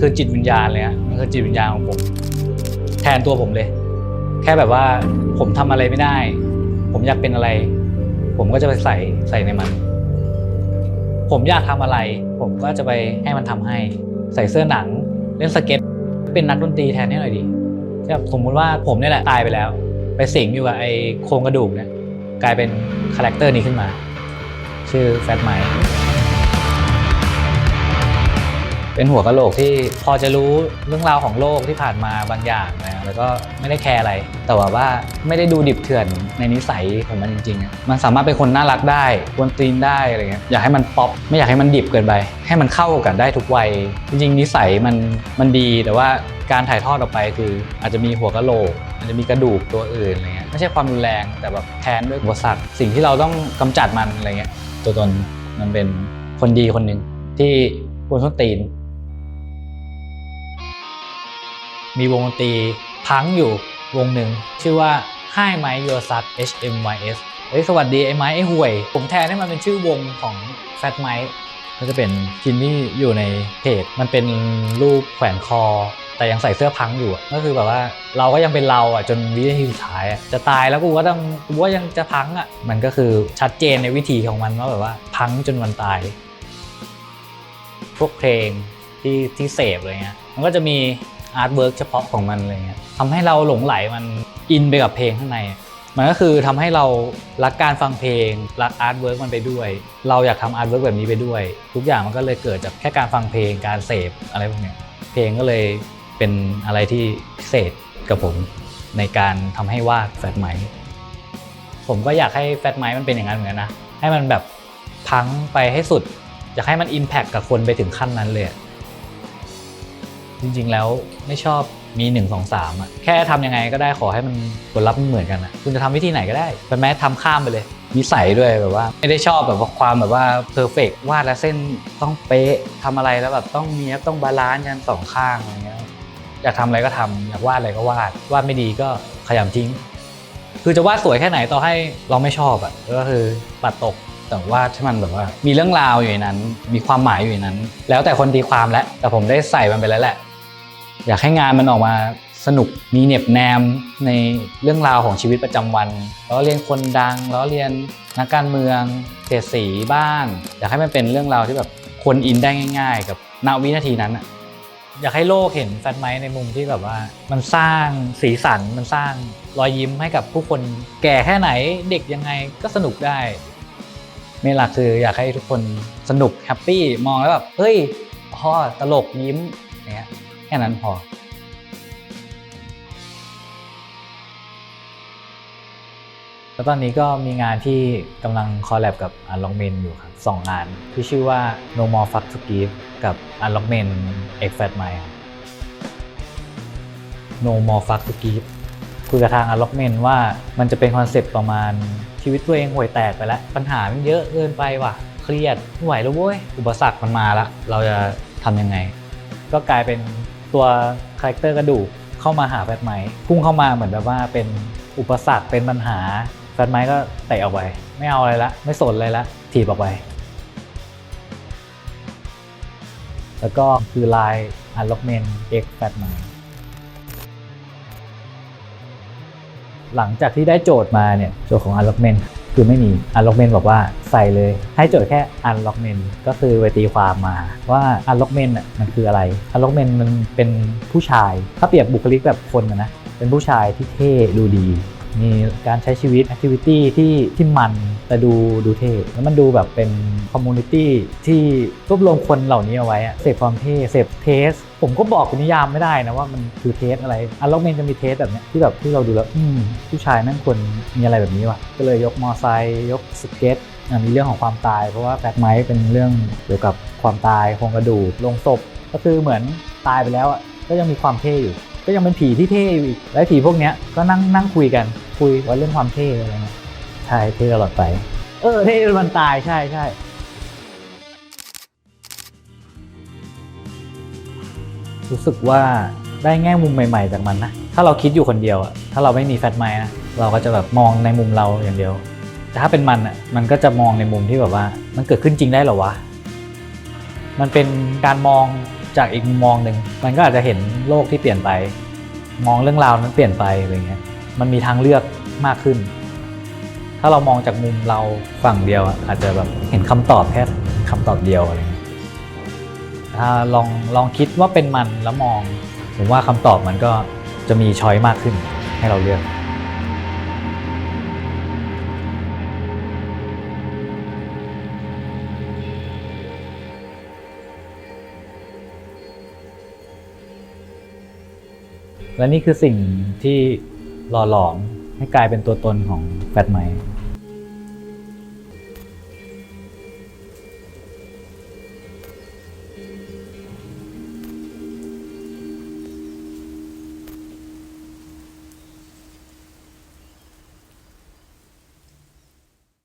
คือจิตวิญญาณเลยฮะมันคือจิตวิญญาณของผม แทนตัวผมเลย แค่แบบว่าผมทำอะไรไม่ได้ ผมอยากเป็นอะไร ผมก็จะไปใส่ใส่ในมัน ผมอยากทำอะไร ผมก็จะไปให้มันทำให้ ใส่เสื้อหนัง เล่นสเก็ต เป็นนักดนตรีแทนให้หน่อยดิสมมุติว่าผมเนี่ยแหละตายไปแล้ว ไปสิงอยู่กับไอ้โครงกระดูกเนี่ยกลายเป็นคาแรคเตอร์นี้ขึ้นมา ชื่อแฟตไมค์ เป็นหัวกะโหลกที่พอจะรู้เรื่องราวของโลกที่ผ่านมาบางอย่างนะแล้วก็ไม่ได้แคร์อะไร แต่ว่าว่าไม่ได้ดูดิบเถื่อนในนิสัยของมันจริงๆอะมันสามารถเป็นคนน่ารักได้กวนตีนได้อะไรเงี้ยอยากให้มันป๊อปไม่อยากให้มันดิบเกินไป ให้มันเข้ากันได้ทุกวัย จริงๆนิสัยมันมันดีแต่ว่าการถ่ายทอดออกไปคืออาจจะมีหัวกะโหลกอาจจะมีกระดูกตัวอื่นอะไรเงี้ยไม่ใช่ความรุนแรงแต่แบบแทนด้วยอุปสรรคสิ่งที่เราต้องกำจัดมันอะไรเงี้ยตัวตนมันเป็นคนดีคนหนึ่งที่กวนส้นตีน มีวงดนตรีพังอยู่วงหนึ่ง ชื่อว่า Hi My Your Sub HMYS เฮ้ยสวัสดีไอ้ไม้ไอ้ห่วย ผมแทนให้มันเป็นชื่อวงของ Fat Mike ก็จะเป็นชิ้นที่อยู่ในเพจมันเป็นรูปแขวนคอ แต่ยังใส่เสื้อพังอยู่ก็คือแบบว่าเราก็ยังเป็นเราอะจนวินาทีสุดท้ายจะตายแล้วกูก็ต้องกูว่ายังจะพังอะมันก็คือชัดเจนในวิธีของมันว่าแบบว่าพังจนวันตาย พวกเพลงที่ที่เสพอะไรเงี้ยมันก็จะมี อาร์ตเวิร์กเฉพาะของมันอะไรเงี้ยทำให้เราหลงไหลมันอินไปกับเพลงข้างใน มันก็คือทำให้เรารักการฟังเพลง รักอาร์ตเวิร์กมันไปด้วย เราอยากทำอาร์ตเวิร์กแบบนี้ไปด้วย ทุกอย่างมันก็เลยเกิดจากแค่การฟังเพลงการเสพอะไรพวกเนี้ยเพลงก็เลยเป็นอะไรที่พิเศษกับผมในการทำให้วาดแฟตไมผมก็อยากให้แฟตไมมันเป็นอย่างนั้นเหมือนกันนะให้มันแบบพังไปให้สุดอยากให้มัน Impact กับคนไปถึงขั้นนั้นเลย จริง ๆ แล้วไม่ชอบมี 1 2 3อะแค่ทำยังไงก็ได้ขอให้มันผลลัพธ์มันเหมือนกันนะคุณจะทำวิธีไหนก็ได้เป็นแม้ทำข้ามไปเลยนิสัยด้วยแบบว่า ไม่ได้ชอบแบบว่าความแบบว่าเพอร์เฟกวาดแล้วเส้นต้องเป๊ะทำอะไรแล้วแบบต้องเนี้ยบต้องบาลานซ์กันสองข้างอะไรเงี้ยอยากทำอะไรก็ทำอยากวาดอะไรก็วาดวาดไม่ดีก็ขยำทิ้ง คือจะวาดสวยแค่ไหนต่อให้เราไม่ชอบอะก็คือปัดตกแต่ว่าที่มันแบบว่า มีเรื่องราวอยู่ในนั้น มีความหมายอยู่ในนั้น แล้วแต่คนตีความแล้วแต่ผมได้ใส่มันไปแล้วแหละ อยากให้งานมันออกมาสนุกมีเหน็บแนมในเรื่องราวของชีวิตประจำวันล้อเรียนคนดังล้อเรียนนักการเมืองเสียสีบ้าง อยากให้มันเป็นเรื่องราวที่แบบคนอินได้ง่าย ๆ กับณวินาทีนั้นอะอยากให้โลกเห็นแฟตไมในมุมที่แบบว่า มันสร้างสีสันมันสร้างรอยยิ้มให้กับผู้คนแก่แค่ไหนเด็กยังไงก็สนุกได้เมนหลักคืออยากให้ทุกคนสนุกแฮปปี้มองแล้วแบบเฮ้ยพอตลกยิ้มอย่างเงี้ย แค่นั้นพอแล้วตอนนี้ก็มีงานที่กำลังคอลแลบกับอันล็อกเมนอยู่ครับสองงานที่ชื่อว่า No More Fuck to Give กับ Unlockment X Fat m i ครับ No More Fuck to Give คุยกับทาง Unlockment ว่ามันจะเป็นคอนเซปต์ประมาณชีวิตตัวเองห่วยแตกไปแล้ว ปัญหามันเยอะเกินไปว่ะ เครียดไม่ไหวแล้วเว้ย อุปสรรคมันมาละ เราจะทำยังไง ก็กลายเป็น ตัวคาแรคเตอร์กระดูกเข้ามาหาแฟตไมค์พุ่งเข้ามาเหมือนแบบว่าเป็นอุปสรรคเป็นปัญหาแฟตไมค์ก็เตะออกไป ไม่เอาอะไรละไม่สนอะไรละถีบออกไป แล้วก็คือลาย Unlockment X Fat m i หลังจากที่ได้โจทย์มาเนี่ยโจทย์ของ Unlockment คือไม่มี Unlockment บอกว่าใส่เลย ให้โจทย์แค่ Unlockment ก็คือไปตีความมาว่า Unlockment น่ะมันคืออะไร Unlockment มันเป็นผู้ชาย ถ้าเปรียบบุคลิกแบบคนนะนะเป็นผู้ชายที่เท่ดูดี มีการใช้ชีวิตแอคทิวิตี้ที่ที่มันแต่ดูดูเท่ แล้วมันดูแบบเป็นคอมมูนิตี้ที่รวบรวมคนเหล่านี้เอาไว้อะเสพความเท่ เสพเทส ผมก็บอกเป็นนิยามไม่ได้นะว่ามันคือเทสอะไรอันล็อกเมนจะมีเทสแบบเนี้ยที่แบบที่เราดูแล้วอืมผู้ชายนั่นควรมีอะไรแบบนี้ว่ะก็เลยยกมอไซค์ยกสเก็ตอะมีเรื่องของความตาย เพราะว่าแฟกไมค์เป็นเรื่องเกี่ยวกับความตายโครงกระดูกลงศพก็คือเหมือนตายไปแล้วอะก็ยังมีความเท่อยู่ ก็ยังเป็นผีที่เท่อยู่อีกและผีพวกเนี้ยก็นั่งนั่งคุยกันคุยว่าเรื่องความเท่อะไรเงี้ยใช่เท่ตลอดไป เออเท่จนมันตายใช่ใช่ รู้สึกว่าได้แง่มุมใหม่ ๆ จากมันนะ ถ้าเราคิดอยู่คนเดียวอะถ้าเราไม่มีแฟตไมค์นะ เราก็จะแบบมองในมุมเราอย่างเดียว แต่ถ้าเป็นมันอะมันก็จะมองในมุมที่แบบว่า มันเกิดขึ้นจริงได้เหรอวะ มันเป็นการมองจากอีกมุมมองหนึ่ง มันก็อาจจะเห็นโลกที่เปลี่ยนไป มองเรื่องราวนั้นเปลี่ยนไปอะไรเงี้ย มันมีทางเลือกมากขึ้น ถ้าเรามองจากมุมเราฝั่งเดียวอะอาจจะแบบเห็นคำตอบแค่คำตอบเดียวอะไรเงี้ย ถ้าลองลองคิดว่าเป็นมันแล้วมอง ผมว่าคำตอบมันก็จะมีช้อยมากขึ้นให้เราเลือกและนี่คือสิ่งที่หล่อหลอมให้กลายเป็นตัวตนของแฟตไมค์